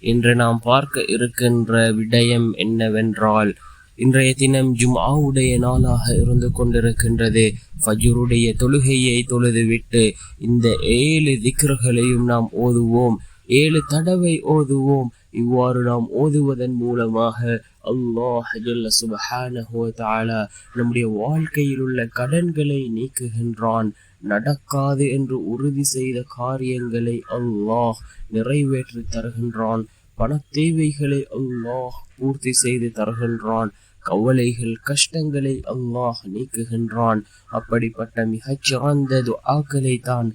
இன்று நாம் பார்க்க இருக்கின்ற விடயம் என்னவென்றால் இன்றைய தினம் ஜும்ஆவுடைய நாளாக இருந்து கொண்டிருக்கின்றது. ஃபஜுருடைய தொழுகையை தொழுதுவிட்டு இந்த ஏழு திக்ருகளையும் நாம் ஓதுவோம். ஏழு தடவை ஓதுவோம். இவ்வாறு நாம் ஓதுவதன் மூலமாக அல்லாஹ் சுபஹான நம்முடைய வாழ்க்கையில் உள்ள கடன்களை நீக்குகின்றான். நடக்காது என்று உறுதி செய்த காரியங்களை அல்லாஹ் நிறைவேற்றி தருகின்றான். பண தேவைகளை அல்லாஹ் பூர்த்தி செய்து தருகின்றான். கவலைகள் கஷ்டங்களை அல்லாஹ் நீக்குகின்றான். அப்படிப்பட்ட மிகச் சிறந்த துஆக்களை தான்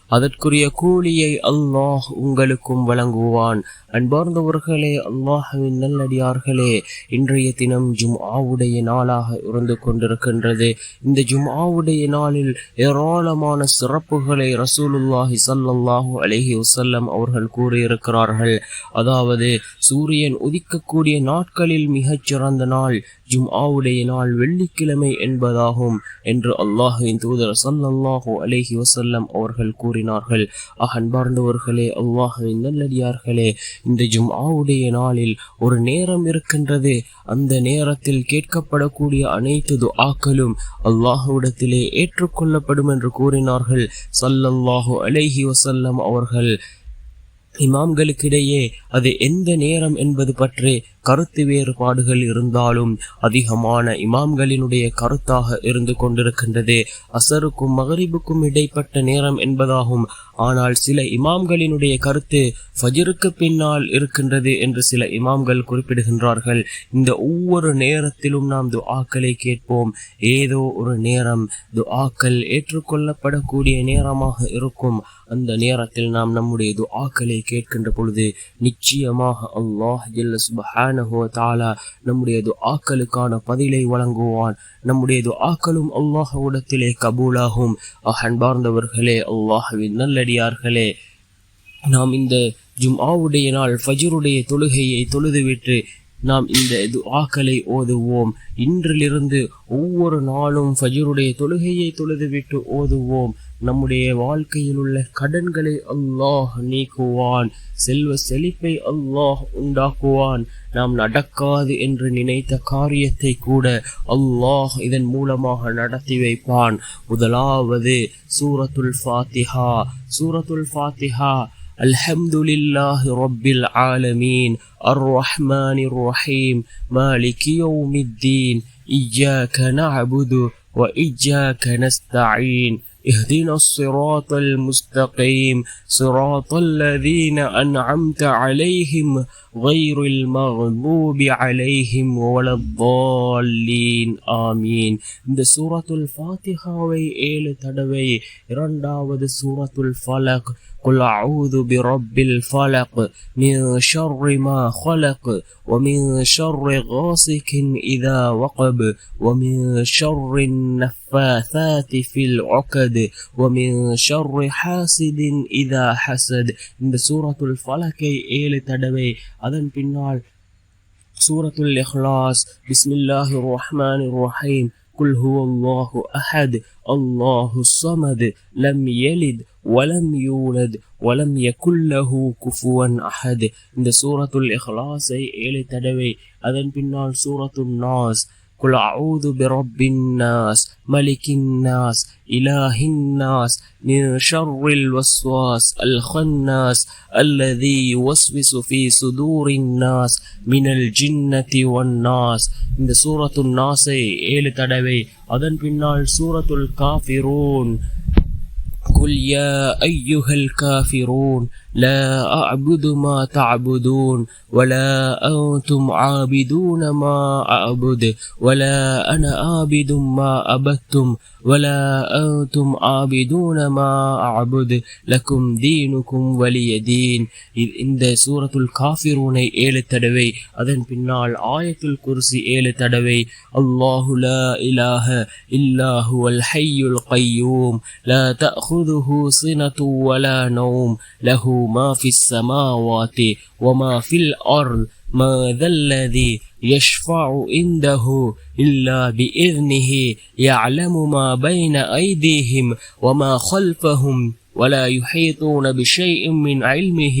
அதற்குரிய கூலியை அல்லாஹ் உங்களுக்கும் வழங்குவான். அன்பார்ந்தவர்களே அல்லாஹுவின் நல்லடியார்களே இன்றைய தினம் ஜும் ஆவுடைய நாளாக இருந்து கொண்டிருக்கின்றது. இந்த ஜும் ஆவுடைய நாளில் ஏராளமான சிறப்புகளை ரசூலுல்லாஹி சல்லாஹூ அலைஹி வசல்லம் அவர்கள் கூறியிருக்கிறார்கள். அதாவது சூரியன் உதிக்கக்கூடிய நாட்களில் மிகச் சிறந்த நாள் ஜும்ஆவுடைய நாள் வெள்ளிக்கிழமை என்பதாகும் என்று அல்லாஹுவின் தூதர் ஸல்லல்லாஹு அலஹி வசல்லம் அவர்கள் கூறி கூறினார்கள். அன்பார்ந்தவர்களே அல்லாஹின் நல்லடியார்களே இந்த ஜும்ஆவுடைய நாளில் ஒரு நேரம் இருக்கின்றது. அந்த நேரத்தில் கேட்கப்படக்கூடிய அனைத்து துஆக்களும் அல்லாஹுவிடத்திலே ஏற்றுக்கொள்ளப்படும் என்று கூறினார்கள். சல்லல்லாஹு அலைஹி வசல்லம் அவர்கள் இமாம்களுக்கிடையே அது எந்த நேரம் என்பது பற்றி கருத்து வேறுபாடுகள் இருந்தாலும் அதிகமான இமாம்களினுடைய கருத்தாக இருந்து கொண்டிருக்கின்றது. அசருக்கும் மகரிபுக்கும் இடைப்பட்ட நேரம் என்பதாகும். ஆனால் சில இமாம்களினுடைய கருத்து ஃபஜருக்கு பின்னால் இருக்கின்றது என்று சில இமாம்கள் குறிப்பிடுகின்றார்கள். இந்த ஒவ்வொரு நேரத்திலும் நாம் துஆக்களை கேட்போம். ஏதோ ஒரு நேரம் துஆக்கள் ஏற்றுக்கொள்ளப்படக்கூடிய நேரமாக இருக்கும். அந்த நேரத்தில் நாம் நம்முடைய துஆக்களை கேட்கின்ற பொழுது நிச்சயமாக அல்லாஹ் ஜல்ல சுபஹானஹோ தாலா நம்முடைய துஆக்களுக்கான பதிலை வழங்குவான். நம்முடைய துஆக்களும் அல்லாஹ்விடத்திலே கபூலாகும். அன்பார்ந்தவர்களே அல்லாஹ்வின் நல்லடியார்களே நாம் இந்த ஜும்ஆவுடைய நாள் ஃபஜருடைய தொழுகையை தொழுதுவிட்டு நாம் இந்த துஆக்களை ஓதுவோம். இன்றிலிருந்து ஒவ்வொரு நாளும் ஃபஜருடைய தொழுகையை தொழுதுவிட்டு ஓதுவோம். நம்முடைய வாழ்க்கையில் உள்ள கடன்களை அல்லாஹ் நீக்குவான் செல்வ செழிப்பை அல்லாஹ் உண்டாக்குவான் நாம் நடக்காது என்று நினைத்த காரியத்தை கூட அல்லாஹ் இதன் மூலமாக நடத்தி வைப்பான் முதலாவது சூரத்துல் ஃபாத்திஹா சூரத்துல் ஃபாத்திஹா الحمد لله رب العالمين الرحمن الرحيم مالك يوم الدين إياك نعبد وإياك نستعين اهدنا الصراط المستقيم صراط الذين أنعمت عليهم غير المغضوب عليهم ولا الضالين آمين இந்த சூரத்துல் ஃபாத்திஹாவை ஏழு தடவை இரண்டாவது சூரத்துல் ஃபலக் قل أعوذ برب الفلق من شر ما خلق ومن شر غاسق إذا وقب ومن شر النفاثات في العقد ومن شر حاسد إذا حسد இந்த சூரத்துல் ஃபலக்கை ஏழு தடவை அதன் பின்னால் சூரத்துல் இஹ்லாஸ் பிஸ்மில்லாஹிர் ரஹ்மானிர் ரஹீம் قل هو الله أحد الله الصمد لم يلد ولم يولد ولم يكن له كفوا أحد இந்த சூரத்துல் இஹ்லாஸை ஏழு தடவை அதன் பின்னால் சூரத்துல் நாஸ் قل أعوذ برب الناس ملك الناس إله الناس من شر الوسواس الخناس الذي يوسوس في صدور الناس من الجنة والناس இந்த சூரத்துல் நாஸை ஏழு தடவை அதன் பின்னால் சூரத்துல் காஃபிரூன் قل يا أيها الكافرون لا أعبد ما تعبدون ولا أنتم عابدون ما أعبد ولا أنا عابد ما أبدتم ولا أنتم عابدون ما أعبد لكم دينكم ولي دين இ- இந்த சூரத்துல் காஃபிரூனை ஏழு தடவை அதன் பின்னால் ஆயத்துல் குர்சி ஏழு தடவை அல்லாஹு லா இலாஹ இல்லா ஹுவல் ஹய்யுல் قيوم لا تأخذه سنة ولا نوم له ما في السماوات وما في الأرض ما ذا الذي يشفع عنده إلا بإذنه يعلم ما بين أيديهم وما خلفهم ولا يحيطون بشيء من علمه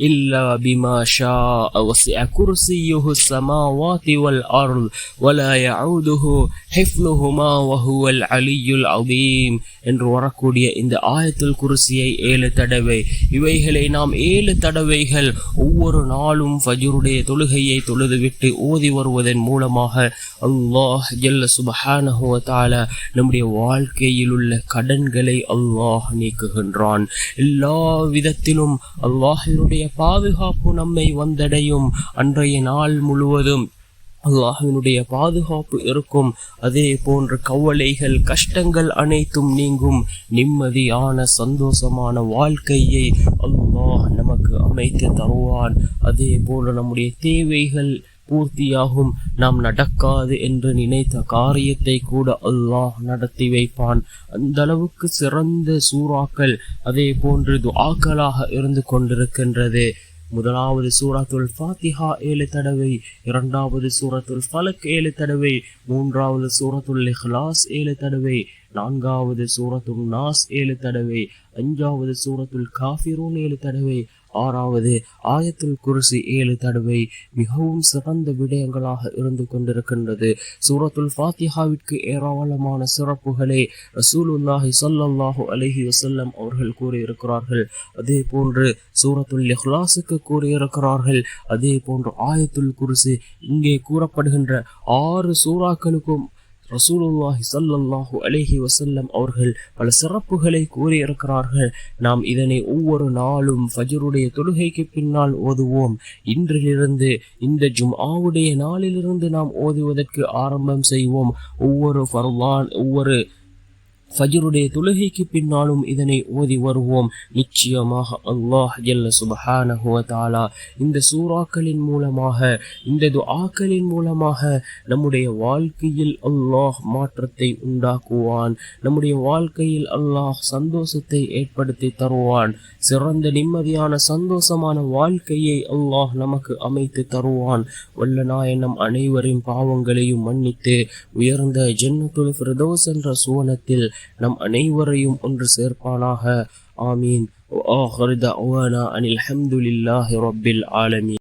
إلا بما شاء وسع كرسيه السماوات والأرض ولا يعوده حفظهما وهو العلي العظيم என்று வரக்கூடிய இந்த ஆயத்துல் குருசியை ஏழு தடவை இவைகளை நாம் ஏழு தடவைகள் ஒவ்வொரு நாளும் ஃபஜ்ருடைய தொழுகையை தொழுதுவிட்டு ஓதி வருவதன் மூலமாக அல்லாஹ் ஜல்ல சுபஹானஹு வ தஆலா நம்முடைய வாழ்க்கையில் உள்ள கடன்களை அல்லாஹ் என்றான் எல்லா விதத்திலும் அல்லாஹினுடைய பாதுகாப்பு நம்மை வந்தடையும். அன்றைய நாள் முழுவதும் அல்லாஹினுடைய பாதுகாப்பு இருக்கும். அதே போன்ற கவலைகள் கஷ்டங்கள் அனைத்தும் நீங்கும். நிம்மதியான சந்தோஷமான வாழ்க்கையை அல்லாஹ் நமக்கு அமைத்து தருவான். அதே போல நம்முடைய தேவைகள் பூர்த்தியாகும். நாம் நடக்காது என்று நினைத்த காரியத்தை கூட அல்லாஹ் நடத்தி வைப்பான். அந்த அளவுக்கு சிறந்த சூறாக்கள் அதே போன்று துஆக்களாக இருந்து கொண்டிருக்கின்றது. முதலாவது சூரத்துல் ஃபாத்திஹா ஏழு தடவை இரண்டாவது சூரத்துல் ஃபலக் ஏழு தடவை மூன்றாவது சூரத்துல் இஹ்லாஸ் ஏழு தடவை நான்காவது சூரத்துல் நாஸ் ஏழு தடவை அஞ்சாவது சூரத்துல் காஃபிரூன் ஏழு தடவை ஆறாவது ஆயத்துல் குருசி ஏழு தடவை மிகவும் சிறந்த விடயங்களாக இருந்து கொண்டிருக்கின்றது. சூரத்துல் ஃபாத்திஹாவிற்கு ஏராளமான சிறப்புகளை ரசூலுல்லாஹி ஸல்லல்லாஹு அலஹி வசல்லம் அவர்கள் கூறியிருக்கிறார்கள். அதே போன்று சூரத்துல் இஹ்லாஸுக்கு கூறியிருக்கிறார்கள். அதே போன்று ஆயத்துல் குருசி இங்கே கூறப்படுகின்ற ஆறு சூறாக்களுக்கும் ரசூலுல்லாஹி சல்லல்லாஹு அலேஹி வசல்லம் அவர்கள் பல சிறப்புகளை கூறியிருக்கிறார்கள். நாம் இதனை ஒவ்வொரு நாளும் ஃபஜ்ருடைய தொழுகைக்கு பின்னால் ஓதுவோம். இன்றிலிருந்து இந்த ஜும்ஆவுடைய நாளிலிருந்து நாம் ஓதுவதற்கு ஆரம்பம் செய்வோம். ஒவ்வொரு ஃபர்வான் ஒவ்வொரு ஃபஜருடைய தொழுகைக்கு பின்னாலும் இதனை ஓதி வருவோம். நிச்சயமாக அல்லாஹ் ஜல்ல சுபஹானஹுவதாலா இந்த சூறாக்களின் மூலமாக இந்த துஆக்களின் மூலமாக நம்முடைய வாழ்க்கையில் அல்லாஹ் மாற்றத்தை உண்டாக்குவான். நம்முடைய வாழ்க்கையில் அல்லாஹ் சந்தோஷத்தை ஏற்படுத்தி தருவான். சிறந்த நிம்மதியான சந்தோஷமான வாழ்க்கையை அல்லாஹ் நமக்கு அமைத்து தருவான். வல்ல நாயனம் அனைவரின் பாவங்களையும் மன்னித்து உயர்ந்த ஜென்னத்துல் ஃபிரதோஸ் என்ற சுவனத்தில் நம் அனைவரையும் ஒன்று சேர்ப்பானாக ஆமீன் ஆஹர் தவானா அனில் அஹமதுல்லாஹி ரொபில் ஆலமீன்